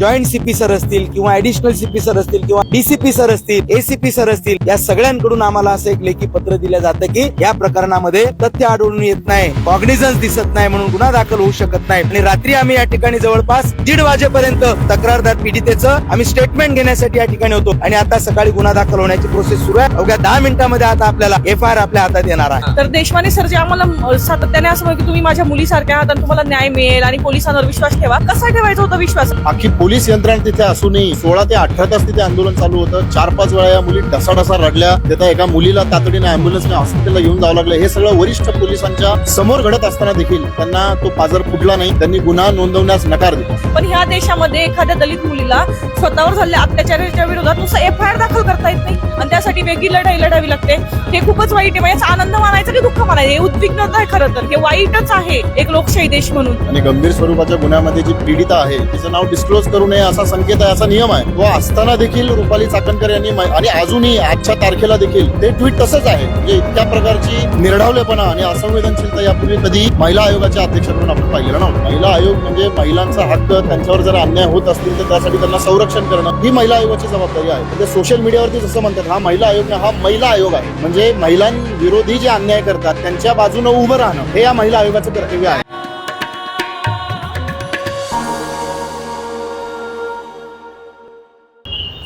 Joint CP sir असतील किंवा additional CP sir असतील किंवा डीसीपी सर असतील एसीपी सर असतील या सगळ्यांकडून आम्हाला असं एक लेखी पत्र दिलं जातं की या प्रकरणामध्ये तथ्य आढळून येत नाही कॉग्निझन्स दिसत नाही म्हणून गुन्हा दाखल होऊ शकत नाही. आणि रात्री आम्ही या ठिकाणी जवळपास दीड वाजेपर्यंत तक्रारदार पीडितेचं आम्ही स्टेटमेंट घेण्यासाठी या ठिकाणी होतो. आणि आता सकाळी गुन्हा दाखल होण्याची प्रोसेस सुरू आहे. अवघ्या दहा मिनिटांमध्ये आता आपल्याला एफ आय आर आपल्या हातात येणार आहे. तर देशमाने सर जे आम्हाला सातत्याने असं म्हणत की तुम्ही माझ्या मुलीसारख्या आहात आणि तुम्हाला न्याय मिळेल आणि पोलिसांवर विश्वास ठेवा कसा ठेवायचा होता विश्वास? अख्खी पोलीस यंत्रणा तिथे असूनही सोळा ते अठरा तास तिथे आंदोलन चालू होतं. चार पाच वेळा या मुली ढसाढसा रडल्या. तिथं एका मुलीला तातडीने अँब्युलन्सने हॉस्पिटलला घेऊन जावं लागलं. हे सगळं वरिष्ठ पोलिसांच्या समोर घडत असताना देखील त्यांना तो पाजर फुटला नाही. त्यांनी गुन्हा नोंदवण्यास नकार दिला. पण ह्या देशामध्ये एखाद्या दलित मुलीला स्वतःवर झालेल्या अत्याचाराच्या विरोधात नुसतं एफ आय आर दाखल करता येत नाही. आणि त्यासाठी वेगळी लढाई लढावी लागते. हे खूपच वाईट आहे. म्हणजे आनंद मानायचा की दुःख मानायचं? हे उद्विग्नता आहे खरं तर. हे वाईटच आहे एक लोकशाही देश म्हणून. आणि गंभीर स्वरूपाच्या गुन्ह्यामध्ये जी पीडिता आहे तिचं नाव डिस्क्लोज करू नये असा संकेत आहे असा नियम आहे. तो असताना देखील रुपाली चाकणकर यांनी आणि अजूनही आजच्या तारखेला देखील ते ट्विट तसंच आहे म्हणजे इतक्या प्रकारची निर्ढावलेपणा आणि असंवेदनशीलता यापूर्वी कधी महिला आयोगाच्या अध्यक्षाकडून आपण पाहिलेलं ना महिला आयोग म्हणजे महिलांचा हक्क त्यांच्यावर जर अन्याय होत असतील तर त्यासाठी त्यांना संरक्षण करणं ही महिला आयोगाची जबाबदारी आहे. म्हणजे सोशल मीडियावरती जसं म्हणतात हा महिला आयोग हा महिला आयोग आहे. म्हणजे महिलांविरोधी जे अन्याय करतात त्यांच्या बाजूने उभं राहणं हे या महिला आयोगाचं कर्तव्य आहे.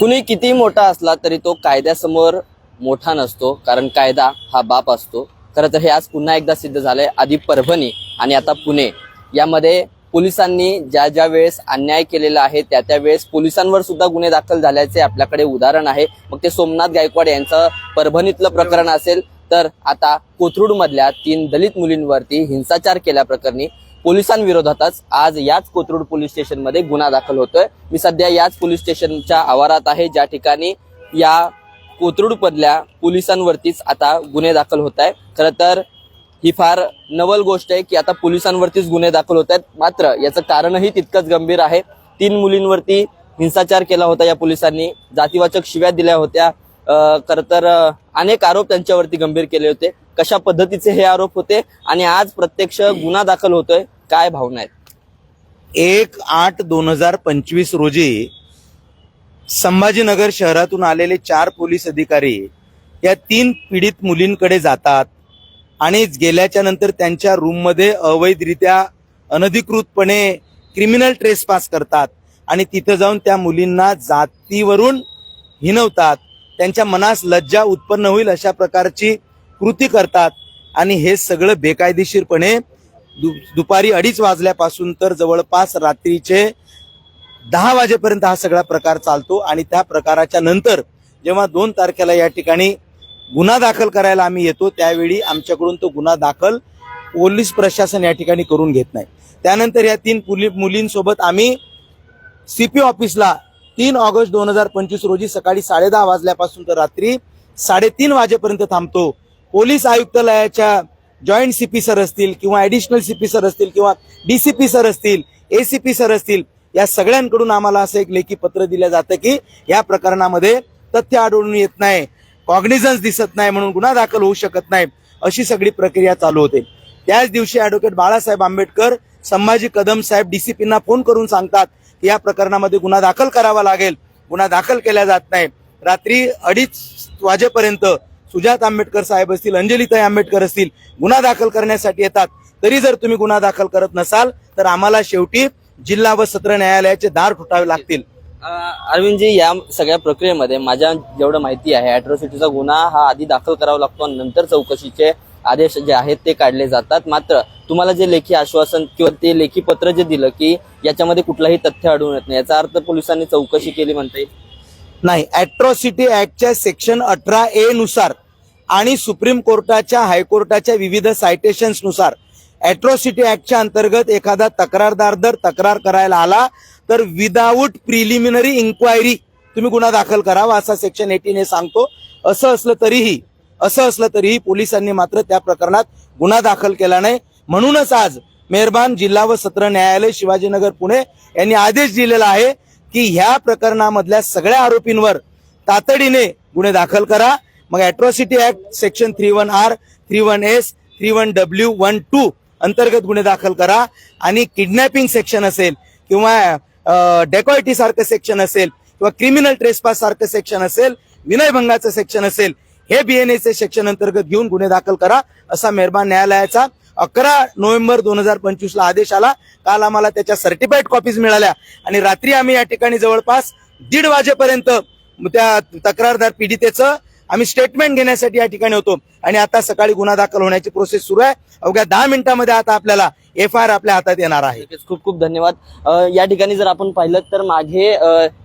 कुणी किती मोठा असला तरी तो कायद्यासमोर मोठा नसतो कारण कायदा हा बाप असतो. खरं तर हे आज पुन्हा एकदा सिद्ध झालंय आधी परभणी आणि आता पुणे. यामध्ये पोलिसांनी ज्या ज्या वेळेस अन्याय केलेला आहे त्या त्या वेळेस पोलिसांवर सुद्धा गुन्हे दाखल झाल्याचे आपल्याकडे उदाहरण आहे. मग ते सोमनाथ गायकवाड यांचं परभणीतलं प्रकरण असेल तर आता कोथरूडमधल्या तीन दलित मुलींवरती हिंसाचार केल्याप्रकरणी पोलिसांविरोधातच आज याच कोथरूड पोलीस स्टेशनमध्ये गुन्हा दाखल होतोय. मी सध्या याच पोलीस स्टेशनच्या आवारात आहे. ज्या ठिकाणी या कोथरूड पोलिसांवरतीच आता गुन्हे दाखल होत आहे खरं तर ही फार नवल गोष्ट आहे की आता पोलिसांवरतीच गुन्हे दाखल होत आहेत. मात्र याचं कारणही तितकंच गंभीर आहे. तीन मुलींवरती हिंसाचार केला होता या पोलिसांनी. जातीवाचक शिव्या दिल्या होत्या. खर खरं तर अनेक आरोप त्यांच्यावरती गंभीर केले होते. कशा पद्धतीचे हे आरोप होते? आणि आज प्रत्यक्ष गुन्हा दाखल होतोय. काय भावना आहेत? एक आठ दोन हजार पंचवीस रोजी संभाजीनगर शहरातून आलेले चार पोलीस अधिकारी या तीन पीडित मुलींकडे जातात आणि गेल्याच्यानंतर त्यांच्या रूममध्ये अवैधरित्या अनधिकृतपणे क्रिमिनल ट्रेस पास करतात आणि तिथं जाऊन त्या मुलींना जातीवरून हिनवतात. त्यांच्या मनास लज्जा उत्पन्न होईल अशा प्रकारची कृती करतात आणि हे सगळं बेकायदेशीरपणे दु- दुपारी अडीच वाजल्यापासून तर जवळपास रात्रीचे दहा वाजेपर्यंत हा सगळा प्रकार चालतो आणि त्या प्रकाराच्या नंतर जेव्हा दोन तारखेला या ठिकाणी गुन्हा दाखल करायला आम्ही येतो त्यावेळी आमच्याकडून तो गुन्हा दाखल पोलीस प्रशासन या ठिकाणी करून घेत नाही. त्यानंतर या तीन पुली मुलींसोबत आम्ही सीपी ऑफिसला तीन ऑगस्ट दोन हजार पंचवीस रोजी सकाळी साडेदहा वाजल्यापासून तर रात्री साडेतीन वाजेपर्यंत थांबतो. पोलीस आयुक्तालयाच्या जॉईंट सीपी सर असतील किंवा ॲडिशनल सीपी सर असतील किंवा डीसीपी सर असतील एसीपी सर असतील या सगळ्यांकडून आम्हाला असं एक लेखी पत्र दिलं जातं की या प्रकरणामध्ये तथ्य आढळून येत नाही कॉग्निझन्स दिसत नाही म्हणून गुन्हा दाखल होऊ शकत नाही अशी सगळी प्रक्रिया चालू होते. त्याच दिवशी ऍडव्होकेट बाळासाहेब आंबेडकर संभाजी कदम साहेब डीसीपींना फोन करून सांगतात की या प्रकरणामध्ये गुन्हा दाखल करावा लागेल. गुन्हा दाखल केला जात नाही. रात्री अडीच वाजेपर्यंत सुजात आंबेडकर साहेब असतील अंजलीताई आंबेडकर असतील गुन्हा दाखल करण्यासाठी येतात. तरी जर तुम्ही गुन्हा दाखल करत नसाल तर आम्हाला शेवटी जिल्हा व सत्र न्यायालयाचे दार ठोठावे लागतील. अरविंदजी या सगळ्या प्रक्रियेमध्ये माझ्या जेवढं माहिती आहे अॅट्रॉसिटीचा गुन्हा हा आधी दाखल करावा लागतो आणि नंतर चौकशीचे आदेश जे आहेत ते काढले जातात. मात्र तुम्हाला जे लेखी आश्वासन किंवा ते लेखी पत्र जे दिलं की याच्यामध्ये कुठलाही तथ्य आढळून येत नाही याचा अर्थ पोलिसांनी चौकशी केली म्हणता येईल? नाही अॅट्रॉसिटी ऍक्टच्या सेक्शन अठरा ए नुसार आणि सुप्रीम कोर्टाच्या हायकोर्टाच्या विविध सायटेशन्सनुसार अॅट्रॉसिटी ऍक्टच्या अंतर्गत एखादा तक्रारदार जर तक्रार करायला आला तर विदाऊट प्रिलिमिनरी इन्क्वायरी तुम्ही गुन्हा दाखल करावा असा सेक्शन एटीन हे सांगतो. असं असलं तरीही असं असलं तरीही पोलिसांनी मात्र त्या प्रकरणात गुन्हा दाखल केला नाही. म्हणूनच आज मेहरबान जिल्हा व सत्र न्यायालय शिवाजीनगर पुणे यांनी आदेश दिलेला आहे की ह्या प्रकरणामधल्या सगळ्या आरोपींवर तातडीने गुन्हे दाखल करा. मग atrocity act section three one R three one S three one W one two अंतर्गत गुन्हे दाखल करा. आणि किडनॅपिंग सेक्शन असेल किंवा डेकॉयटी सारखं सेक्शन असेल किंवा क्रिमिनल ट्रेसपास सारखं सेक्शन असेल विनयभंगाचं सेक्शन असेल हे बीएनएचे सेक्शन अंतर्गत घेऊन गुन्हे दाखल करा असा मेहरबान न्यायालयाचा अकरा नोव्हेंबर दोन हजार पंचवीस ला आदेश आला. काल आम्हाला त्याच्या सर्टिफाईड कॉपीज मिळाल्या. आणि रात्री आम्ही या ठिकाणी जवळपास दीड वाजेपर्यंत त्या तक्रारदार पीडितेचं आम्ही स्टेटमेंट घेण्यासाठी या ठिकाणी होतो. आणि आता सकाळी गुन्हा दाखल होण्याची प्रोसेस सुरू आहे. अवघ्या दहा मिनिटांमध्ये आता आपल्याला एफ आय आर आपल्या हातात येणार आहे. खूप खूप धन्यवाद. या ठिकाणी जर आपण पाहिलं तर मागे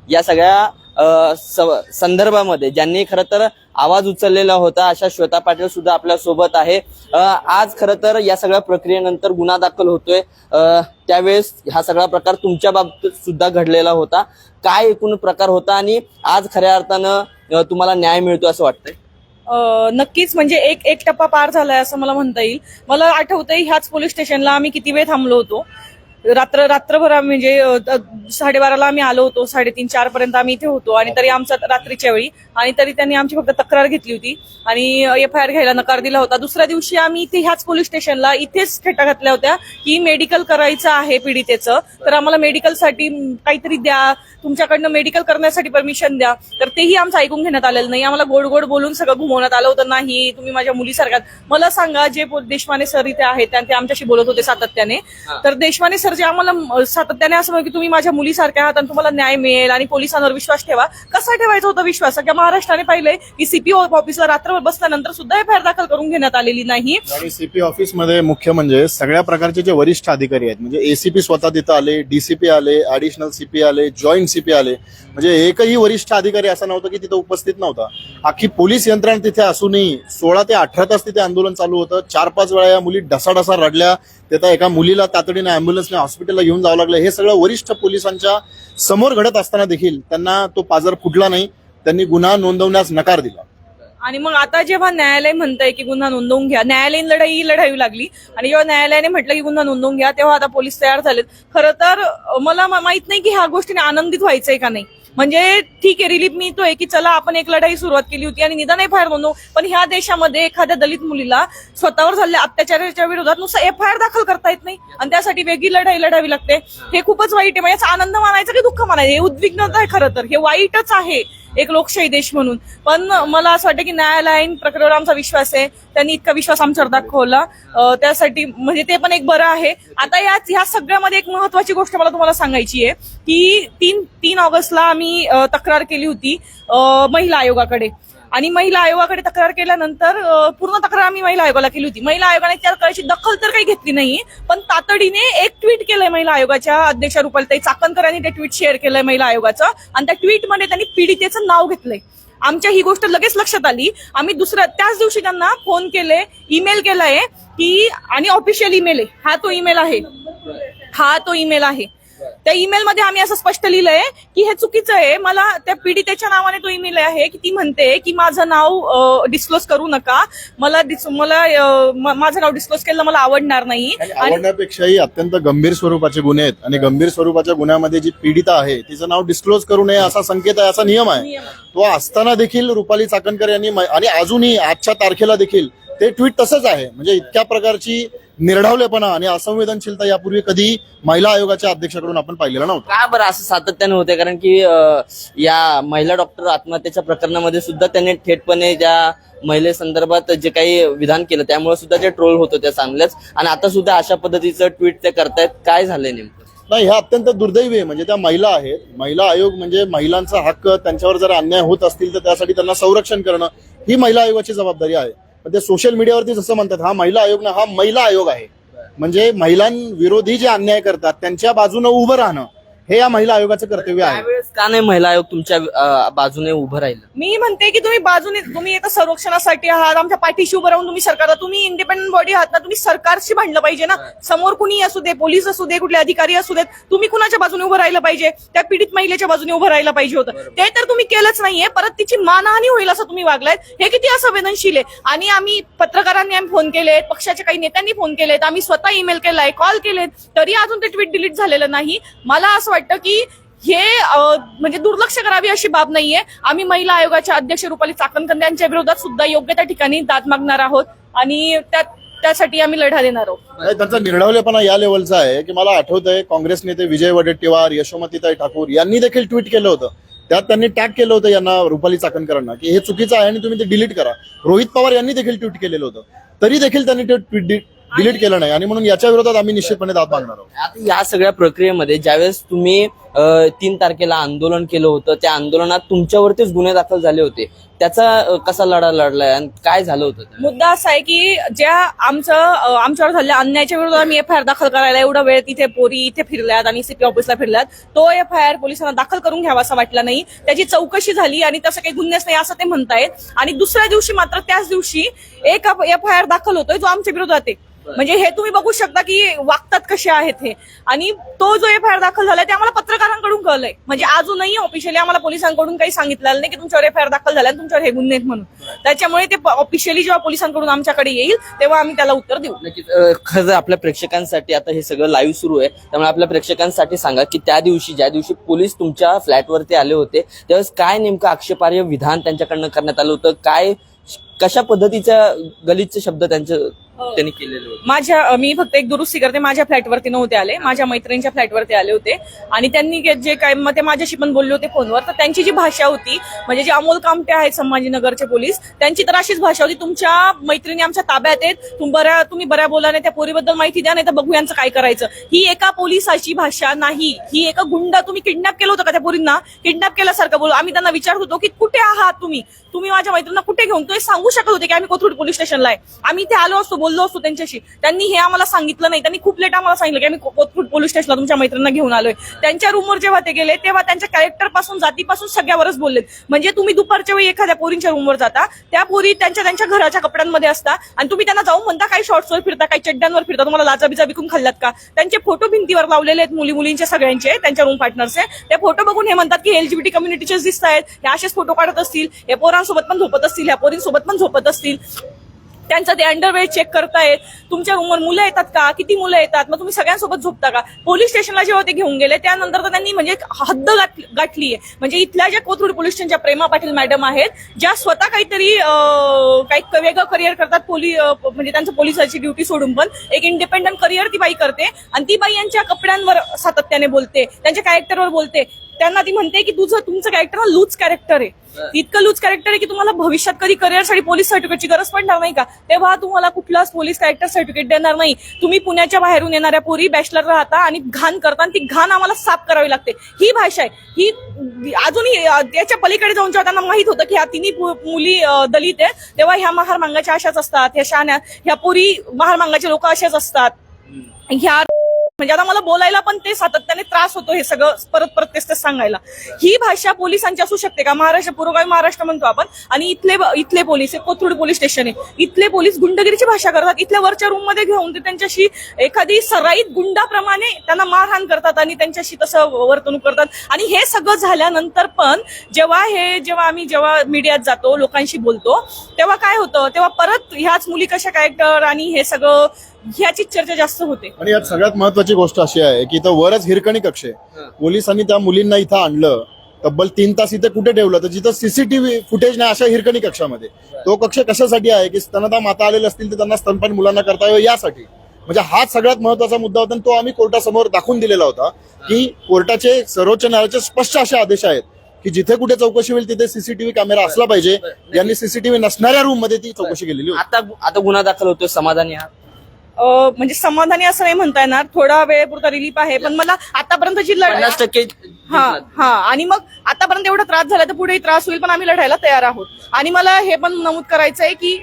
या सगळ्या संदर्भामध्ये ज्यांनी खरं तर आवाज उचललेला होता अशा श्वेता पाटील सुद्धा आपल्यासोबत आहे आज खरं तर या सगळ्या प्रक्रियेनंतर गुन्हा दाखल होतोय. त्यावेळेस हा सगळा प्रकार तुमच्या बाबतीत सुद्धा घडलेला होता. काय एकूण प्रकार होता आणि आज खऱ्या अर्थानं तुम्हाला न्याय मिळतो असं वाटतंय? नक्कीच म्हणजे एक एक टप्पा पार झालाय असं मला म्हणता येईल. मला आठवतंय ह्याच पोलीस स्टेशनला आम्ही किती वेळ थांबलो होतो. रात्र रात्रभर आम्ही म्हणजे साडेबाराला आम्ही आलो होतो साडेतीन चार पर्यंत आम्ही इथे होतो. आणि तरी आमचा रात्रीच्या वेळी आणि तरी त्यांनी आमची फक्त तक्रार घेतली होती. आणि एफ आय आर घ्यायला नकार दिला होता. दुसऱ्या दिवशी आम्ही इथे ह्याच पोलीस स्टेशनला इथेच खेटा घातल्या होत्या की मेडिकल करायचं आहे पीडितेचं. तर आम्हाला मेडिकलसाठी काहीतरी द्या. तुमच्याकडनं मेडिकल करण्यासाठी परमिशन द्या. तर तेही आमचं ऐकून घेण्यात आलेलं नाही. आम्हाला गोड गोड बोलून सगळं घुमवण्यात आलं होतं. नाही तुम्ही माझ्या मुलीसारख्या मला सांगा जे देशमाने सर इथे आहेत ते आमच्याशी बोलत होते सातत्याने तर देशमाने सर म्हणजे आम्हाला सातत्याने असं की तुम्ही माझ्या मुलीसारख्या आहात आणि तुम्हाला न्याय मिळेल आणि पोलिसांवर विश्वास ठेवा. कसा ठेवायचा होता विश्वास? सगळ्या महाराष्ट्राने पाहिलंय की सीपीओ ऑफिसला रात्रभर बसल्यानंतर सुद्धा एफ दाखल करून घेण्यात आलेली नाही. आणि सीपी ऑफिसमध्ये मुख्य म्हणजे सगळ्या प्रकारचे जे वरिष्ठ अधिकारी आहेत म्हणजे एसीपी स्वतः तिथं आले डीसीपी आले ऍडिशनल सीपी आले जॉईंट सीपी आले म्हणजे एकही वरिष्ठ अधिकारी असा नव्हता की तिथं उपस्थित नव्हता. अख्खी पोलीस यंत्रणा तिथे असूनही सोळा ते अठरा तास तिथे आंदोलन चालू होतं. चार पाच वेळा या मुली ढसाढसा रडल्या. त्याचा एका मुलीला तातडीने अँब्युलन्सने हॉस्पिटलला घेऊन जावं लागलं. हे सगळं वरिष्ठ पोलिसांच्या समोर घडत असताना देखील त्यांना तो पाजर फुटला नाही. त्यांनी गुन्हा नोंदवण्यास नकार दिला. आणि मग आता जेव्हा न्यायालय म्हणतंय की गुन्हा नोंदवून घ्या न्यायालयीन लढाई ही लढावी लागली. आणि जेव्हा न्यायालयाने म्हटलं की गुन्हा नोंदवून घ्या तेव्हा आता पोलीस तयार झालेत. खरं तर मला माहीत नाही की ह्या गोष्टीने आनंदित व्हायचंय का नाही. म्हणजे ठीक आहे रिलीफ मिळतोय की चला आपण एक लढाई सुरुवात केली होती आणि निदान एफ आय आर नोंदवू पण ह्या देशामध्ये एखाद्या दलित मुलीला स्वतःवर झालेल्या अत्याचाराच्या विरोधात नुसतं एफ आय आर दाखल करता येत नाही. आणि त्यासाठी वेगळी लढाई लढावी लागते. हे खूपच वाईट आहे. म्हणजे याचा आनंद मानायचा की दुःख मानायचं? हे उद्विग्नता आहे खरं तर. हे वाईटच आहे एक लोकशाही देश म्हणून. पण मला असं वाटतं की न्यायालयीन प्रक्रियेवर आमचा विश्वास आहे. त्यांनी इतका विश्वास आमच्यावर दाखवला. त्यासाठी म्हणजे ते पण एक बरं आहे. आता याच ह्या सगळ्यामध्ये एक महत्वाची गोष्ट मला तुम्हाला सांगायची आहे की तीन तीन ऑगस्टला आम्ही अं, तक्रार केली होती महिला आयोगाकडे. आणि महिला आयोगाकडे तक्रार केल्यानंतर पूर्ण तक्रार आम्ही महिला आयोगाला केली होती. महिला आयोगाने त्या कळशी दखल तर काही घेतली नाही पण तातडीने एक ट्विट केलंय महिला आयोगाच्या अध्यक्षा रुपालीताई चाकणकर यांनी ते ट्विट शेअर केलंय महिला आयोगाचं. आणि त्या ट्विटमध्ये त्यांनी पीडितेचं नाव घेतलंय. आमच्या ही गोष्ट लगेच लक्षात आली. आम्ही दुसऱ्या त्याच दिवशी त्यांना फोन केले ईमेल केलाय की आणि ऑफिशियल ईमेल आहे. हा तो ईमेल आहे. हा तो ईमेल आहे. त्या ईमेल मध्ये आम्ही असं स्पष्ट लिहिलंय की हे चुकीचं आहे. मला त्या पीडितेच्या नावाने तो ईमेल आहे की ती म्हणते की माझं नाव डिस्क्लोज करू नका. मला मला माझं नाव डिस्क्लोज केलं मला आवडणार नाही. आवडण्यापेक्षाही अत्यंत गंभीर स्वरूपाचे गुन्हे आहेत. आणि गंभीर स्वरूपाच्या गुन्ह्यामध्ये जी पीडिता आहे तिचं नाव डिस्क्लोज करू नये असा संकेत आहे असा नियम आहे. तो असताना देखील रुपाली चाकणकर यांनी आणि अजूनही आजच्या तारखेला देखील ते ट्विट तसंच आहे. म्हणजे इतक्या प्रकारची निर्ढावलेपणा आणि असंवेदनशीलता यापूर्वी कधी महिला आयोगाच्या अध्यक्षाकडून आपण पाहिलेलं नव्हतं. का बरं असं सातत्याने होते कारण की अं, या महिला डॉक्टर आत्महत्येच्या प्रकरणामध्ये सुद्धा त्यांनी थेटपणे ज्या महिलेसंदर्भात जे काही विधान केलं त्यामुळे सुद्धा ते ट्रोल होत होते चांगलेच. आणि आता सुद्धा अशा पद्धतीचं ट्विट ते करतायत. काय झालंय नेमकं? नाही हे अत्यंत दुर्दैवी आहे. म्हणजे त्या महिला आहेत. महिला आयोग म्हणजे महिलांचा हक्क त्यांच्यावर जर अन्याय होत असतील तर त्यासाठी त्यांना संरक्षण करणं ही महिला आयोगाची जबाबदारी आहे. पण ते सोशल मीडियावरती जसं म्हणतात हा महिला आयोग ना हा महिला आयोग आहे. म्हणजे महिलांविरोधी जे अन्याय करतात त्यांच्या बाजूने उभं राहणं हे या महिला आयोगाचं कर्तव्य आहे. त्यावेळेस का नाही महिला आयोग तुमच्या अं, बाजूने उभं राहिलं? मी म्हणते की तुम्ही बाजूने तुम्ही एका संरक्षणासाठी आहात आमच्या पाठीशी उभं राहून तुम्ही सरकारला तुम्ही इंडिपेंडंट बॉडी आहात ना तुम्ही सरकारशी भांडलं पाहिजे ना. समोर कुणी असू दे पोलीस असू दे कुठले अधिकारी असू देत तुम्ही कुणाच्या बाजूने उभं राहिलं पाहिजे? त्या पीडित महिलेच्या बाजूने उभं राहिलं पाहिजे होतं. ते तर तुम्ही केलंच नाहीये परत तिची मानहानी होईल असं तुम्ही वागलायत. हे किती असंवेदनशील आहे. आणि आम्ही पत्रकारांनी आम्ही फोन केलेत पक्षाच्या काही नेत्यांनी फोन केलेत आम्ही स्वतः ईमेल केलाय कॉल केलेत तरी अजून ते ट्विट डिलीट झालेलं नाही. मला असं वाटतं की हे म्हणजे दुर्लक्ष करावी अशी बाब नाहीये. आम्ही महिला आयोगाच्या अध्यक्ष रुपाली चाकणकर यांच्या विरोधात सुद्धा योग्य त्या ठिकाणी दाद मागणार आहोत आणि त्यात त्यासाठी आम्ही लढा देणार आहोत. त्यांचा निर्णवलेपणा या लेवलचा आहे की मला आठवत आहे काँग्रेस नेते विजय वडेट्टीवार यशोमतीताई ठाकूर यांनी देखील ट्विट केलं होतं. त्यात त्यांनी टॅग केलं होतं यांना रुपाली चाकणकरांना की हे चुकीचं आहे आणि तुम्ही ते डिलीट करा. रोहित पवार यांनी देखील ट्विट केलेलं होतं. तरी देखील त्यांनी ते ट्विट डिलीट केलं नाही. आणि म्हणून याच्या विरोधात आम्ही निश्चितपणे दाद मागणार आहोत. आता या सगळ्या प्रक्रियेमध्ये ज्यावेळेस तुम्ही तीन तारखेला आंदोलन केलं होतं. त्या आंदोलनात तुमच्यावरतीच गुन्हे दाखल झाले होते. त्याचा कसा लढा लढलाय आणि काय झालं होतं मुद्दा असा आहे की ज्या आमचं आमच्यावर झालेल्या अन्यायाच्या विरोधात आम्ही एफ आय आर दाखल करायला एवढा वेळ तिथे पोरी इथे फिरल्यात आणि सीपी ऑफिसला फिरल्यात तो एफ आय आर पोलिसांना दाखल करून घ्यावा असं वाटला नाही. त्याची चौकशी झाली आणि तसं काही गुन्हेच नाही असं ते म्हणतायत. आणि दुसऱ्या दिवशी मात्र त्याच दिवशी एक एफ आय आर दाखल होतोय जो आमच्या विरोधात आहे. म्हणजे हे तुम्ही बघू शकता की वागतात कसे आहेत हे. आणि तो जो एफ आय आर दाखल झालाय ते आम्हाला पत्रकार पत्रकारांकडून कळलंय. म्हणजे अजूनही ऑफिशियली आम्हाला पोलिसांकडून काही सांगितलेलं नाही की तुमच्यावर एफ आय आर दाखल झाला आणि तुमच्यावर हे गुन्हे आहेत म्हणून. त्याच्यामुळे ते ऑफिशियली जेव्हा पोलिसांकडून आमच्याकडे येईल तेव्हा आम्ही त्याला उत्तर देऊ. नक्कीच खरं आपल्या प्रेक्षकांसाठी आता हे सगळं लाईव्ह सुरू आहे त्यामुळे आपल्या प्रेक्षकांसाठी सांगा की त्या दिवशी ज्या दिवशी पोलीस तुमच्या फ्लॅटवरती आले होते त्यावेळेस काय नेमकं आक्षेपार्ह विधान त्यांच्याकडनं करण्यात आलं होतं? काय कशा पद्धतीच्या गलितचे शब्द त्यांचं त्यांनी केलेले होते? माझ्या मी फक्त एक दुरुस्ती करते. माझ्या फ्लॅटवरती नव्हते आले. माझ्या मैत्रिणीच्या फ्लॅटवरती आले होते. आणि त्यांनी जे- काय मग ते माझ्याशी पण बोलले होते फोनवर. तर त्यांची जी भाषा होती म्हणजे जे अमोल कामटे आहेत संभाजीनगरचे पोलीस त्यांची तर अशीच भाषा होती. तुमच्या मैत्रिणी आमच्या ताब्यात आहेत. तुम बऱ्या तुम्ही बऱ्या बोलाने त्या पोरीबद्दल माहिती द्या नाही तर बघू यांचं काय करायचं. ही एका पोलिसाची भाषा नाही. ही एका गुंडा तुम्ही किडनॅप केलं होतं का त्या पोरींना? किडनॅप केल्यासारखं बोलू. आम्ही त्यांना विचारत होतो की कुठे आहात तुम्ही? तुम्ही माझ्या मैत्रिणींना कुठे घेऊन? तो हे सांगू शकत होते की आम्ही कोथरूड पोलीस स्टेशनला आहे. आम्ही इथे आलो असतो बोललो असतो त्यांच्याशी. त्यांनी हे आम्हाला सांगितलं नाही. त्यांनी खूप लेट आम्हाला सांगितलं की आम्ही कोथरूड पोलीस स्टेशनला तुमच्या मैत्रिणींना घेऊन आलोय. त्यांच्या रूमवर जेव्हा ते गेले तेव्हा त्यांच्या कॅरेक्टरपासून जातीपासून सगळ्यावरच बोललेत. म्हणजे तुम्ही दुपारच्या वेळी एखाद्या पोरींच्या रूमवर जाता त्या पोरी त्यांच्या त्यांच्या घराच्या कपड्यांमध्ये असता आणि तुम्ही त्यांना जाऊन म्हणता काही शॉर्ट्सवर फिरता काही चड्ड्यांवर फिरता तुम्हाला लाजाबिजा विकून खाल्ल्यात का? त्यांचे फोटो भिंतीवर लावलेले आहेत मुली मुलींचे सगळ्यांचे त्यांच्या रूम पार्टनरचे ते फोटो बघून हे म्हणतात की एलजीबीटी कम्युनिटीचे दिसत आहेत हे असेच फोटो काढत असतील या पोरांसोबत पण झोपत असतील ह्या पोरींसोबत पण झोपत असतील त्यांचं ते अंडरवेअर चेक करतायत तुमच्या रूमवर मुलं येतात का? किती मुलं येतात? मग तुम्ही सगळ्यांसोबत झोपता का? पोलीस स्टेशनला जेव्हा ते घेऊन गेले त्यानंतर तर त्यांनी म्हणजे हद्द गाठली आहे म्हणजे इथल्या ज्या कोथरूड पोलीस स्टेशनच्या प्रेमा पाटील मॅडम आहेत ज्या स्वतः काहीतरी काही वेगळं करिअर करतात पोली म्हणजे त्यांचं पोलिसाची ड्युटी सोडून पण एक इंडिपेंडंट करिअर ती बाई करते आणि ती बाई यांच्या कपड्यांवर सातत्याने बोलते त्यांच्या कॅरेक्टरवर बोलते. त्यांना ती म्हणते की तुझं तुमचं कॅरेक्टर लूज कॅरेक्टर आहे. इतकं लूज कॅरेक्टर आहे की तुम्हाला भविष्यात कधी करिअरसाठी पोलीस सर्टिफिकेटची गरज पडणार नाही का? तेव्हा तुम्हाला कुठलाच पोलीस कॅरेक्टर सर्टिफिकेट देणार नाही. तुम्ही पुण्याच्या बाहेरून येणाऱ्या पोरी बॅचलर राहता आणि घाण करता आणि ती घाण आम्हाला साफ करावी लागते. ही भाषा आहे. ही अजूनही त्याच्या पलीकडे जाऊन जेव्हा त्यांना माहीत होतं की ह्या तिन्ही मुली दलित आहेत. तेव्हा ह्या महार मांगाच्या अशाच असतात ह्या शाण्या ह्या पोरी महार मांगाचे लोक असेच असतात. ह्या म्हणजे आता मला बोलायला पण ते सातत्याने त्रास होतो हे सगळं परत परत तेच सांगायला. ही भाषा पोलिसांची असू शकते का? महाराष्ट्र पुरोगामी महाराष्ट्र म्हणतो आपण. आणि इथले इथले पोलीस हे कोथरूड पोलीस स्टेशन आहे इथले पोलीस गुंडगिरीची भाषा करतात. इथल्या वरच्या रूममध्ये घेऊन ते त्यांच्याशी एखादी सराईत गुंडाप्रमाणे त्यांना मारहाण करतात आणि त्यांच्याशी तसं वर्तणूक करतात. आणि हे सगळं झाल्यानंतर पण जेव्हा हे जेव्हा आम्ही जेव्हा मीडियात जातो लोकांशी बोलतो तेव्हा काय होतं? तेव्हा परत ह्याच मुली कशा कॅरेक्टर आणि हे सगळं ह्याचीच चर्चा जास्त होते. आणि यात सगळ्यात महत्वाची गोष्ट अशी आहे की इथं वरच हिरकणी कक्ष आहे. पोलिसांनी त्या मुलींना इथं आणलं. तब्बल तीन तास इथे कुठे ठेवलं तर जिथं सीसीटीव्ही फुटेज नाही अशा हिरकणी कक्षामध्ये. तो कक्ष कशासाठी आहे की स्तनदा माता आलेले असतील तर त्यांना स्तनपान मुलांना करता यावं यासाठी. म्हणजे हाच सगळ्यात महत्त्वाचा मुद्दा होता आणि तो आम्ही कोर्टासमोर दाखवून दिलेला होता की कोर्टाचे सर्वोच्च न्यायालयाचे स्पष्ट असे आदेश आहेत की जिथे कुठे चौकशी होईल तिथे सीसीटीव्ही कॅमेरा असला पाहिजे. यांनी सीसीटीव्ही नसणाऱ्या रूममध्ये ती चौकशी केलेली होती. आता आता गुन्हा दाखल होतोय समाधानी आहात? अं, म्हणजे समाधानी असं नाही म्हणता येणार. थोडा वेळेपुरता रिलीफ आहे. पण मला आतापर्यंत जी लढाई पन्नास टक्के हा हा. आणि मग आतापर्यंत एवढा त्रास झाला तर पुढेही त्रास होईल पण आम्ही लढायला तयार आहोत. आणि मला हे पण नमूद करायचं आहे की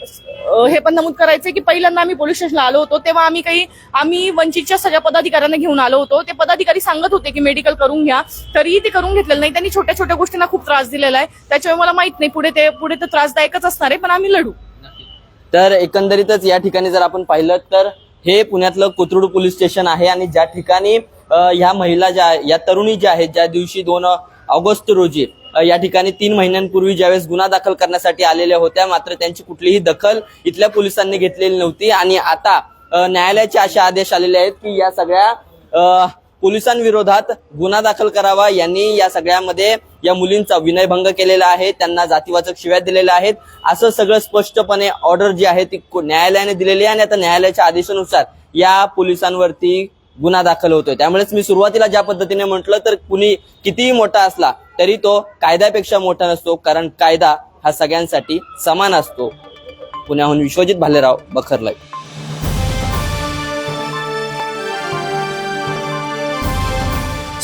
अं, हे पण नमूद करायचंय की पहिल्यांदा आम्ही पोलीस स्टेशनला आलो होतो तेव्हा आम्ही काही आम्ही वंचितच्या सगळ्या पदाधिकाऱ्यांना घेऊन आलो होतो. ते पदाधिकारी सांगत होते की मेडिकल करून घ्या. तरीही ते करून घेतलेलं नाही. त्यांनी छोट्या छोट्या गोष्टींना खूप त्रास दिलेला आहे. त्याच्यामुळे मला माहीत नाही पुढे ते पुढे तर त्रासदायकच असणार आहे पण आम्ही लढू. तर एकंदरीतच या ठिकाणी जर आपण पाहिलं तर हे पुण्यातलं कोथरूड पोलीस स्टेशन आहे आणि ज्या ठिकाणी ह्या महिला ज्या या तरुणी ज्या आहेत ज्या दिवशी दोन ऑगस्ट रोजी या ठिकाणी तीन महिन्यांपूर्वी ज्यावेळेस गुन्हा दाखल करण्यासाठी आलेल्या होत्या मात्र त्यांची कुठलीही दखल इथल्या पोलिसांनी घेतलेली नव्हती. आणि आता न्यायालयाचे असे आदेश आलेले आहेत की या सगळ्या पोलिसांविरोधात गुन्हा दाखल करावा. यांनी या सगळ्यामध्ये या मुलींचा विनयभंग केलेला आहे. त्यांना जातीवाचक शिव्या दिलेल्या आहेत. असं सगळं स्पष्टपणे ऑर्डर जी आहे ती न्यायालयाने दिलेली आहे आणि आता न्यायालयाच्या आदेशानुसार या पोलिसांवरती गुन्हा दाखल होतोय. त्यामुळेच मी सुरुवातीला ज्या पद्धतीने म्हटलं तर कुणी कितीही मोठा असला तरी तो कायद्यापेक्षा मोठा नसतो. कारण कायदा हा सगळ्यांसाठी समान असतो. पुण्याहून विश्वजित भालेराव बखरलाई